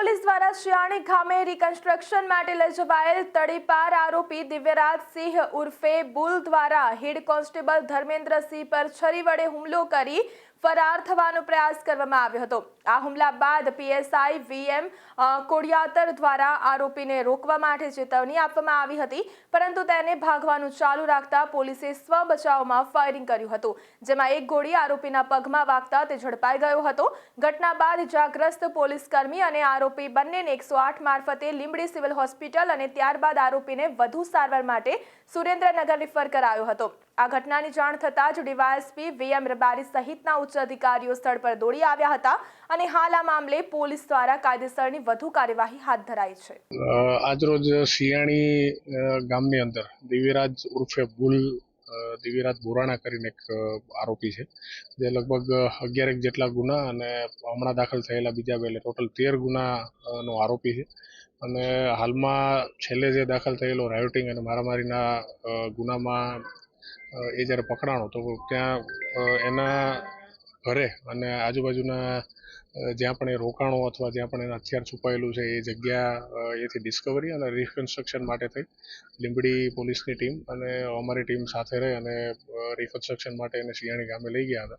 Police દ્વારા શિયાણી ગામે reconstruction માટે લઈ જવાયેલ તડીપાર આરોપી દિવ્યરાજસિંહ ઉર્ફે બુલ દ્વારા હેડ કોન્સ્ટેબલ ધર્મેન્દ્રસિંહ પર છરી વડે હુમલો કરી ફરાર થવાનો પ્રયાસ કરવામાં આવ્યો હતો. આ હુમલા બાદ પીએસઆઈ વીએમ કોડિયાતર દ્વારા આરોપીને રોકવા માટે ચેતવણી આપવામાં આવી હતી, પરંતુ તેને ભાગવાનું ચાલુ રાખતા પોલીસે સ્વ બચાવમાં ફાયરિંગ કર્યું હતું, જેમાં એક ગોળી આરોપીના પગમાં વાગતા તે ઝડપાઈ ગયો હતો. ઘટના બાદ ઇજાગ્રસ્ત પોલીસ કર્મી અને આરોપી બંનેને એકસો આઠ મારફતે લીંબડી સિવિલ હોસ્પિટલ અને ત્યારબાદ આરોપીને વધુ સારવાર માટે સુરેન્દ્રનગર રિફર કરાયો હતો. આ ઘટનાની જાણ થતાં જ ડીવાયએસપી વીએમ રબારી સહિતના ઉચ્ચ અધિકારીઓ સ્થળ પર દોડી આવ્યા હતા અને હાલ આ મામલે પોલીસ દ્વારા કાયદેસરની વધુ કાર્યવાહી હાથ ધરાઈ છે. આજરોજ સિયાણી ગામની અંદર દિવ્યરાજ ઉર્ફે ભૂલ દિવ્યરાજ બોરાણા કરીને એક આરોપી છે. જે લગભગ અગિયારેક જેટલા ગુના અને હમણાં દાખલ થયેલા બીજા બે ટોટલ તેર ગુના નો આરોપી છે. અને હાલમાં છેલ્લે જે દાખલ થયેલો રાયોટિંગ અને મારામારીના ગુનામાં એ જ્યારે પકડાણો, તો ત્યાં એના ઘરે અને આજુબાજુના જ્યાં પણ એ રોકાણો અથવા જ્યાં પણ એના હથિયાર છુપાયેલું છે, એ જગ્યા એથી ડિસ્કવરી અને રિકન્સ્ટ્રક્શન માટે થઈ. લીંબડી પોલીસની ટીમ અને અમારી ટીમ સાથે રહી અને રિકન્સ્ટ્રક્શન માટે એને શિયાણી ગામે લઈ ગયા હતા.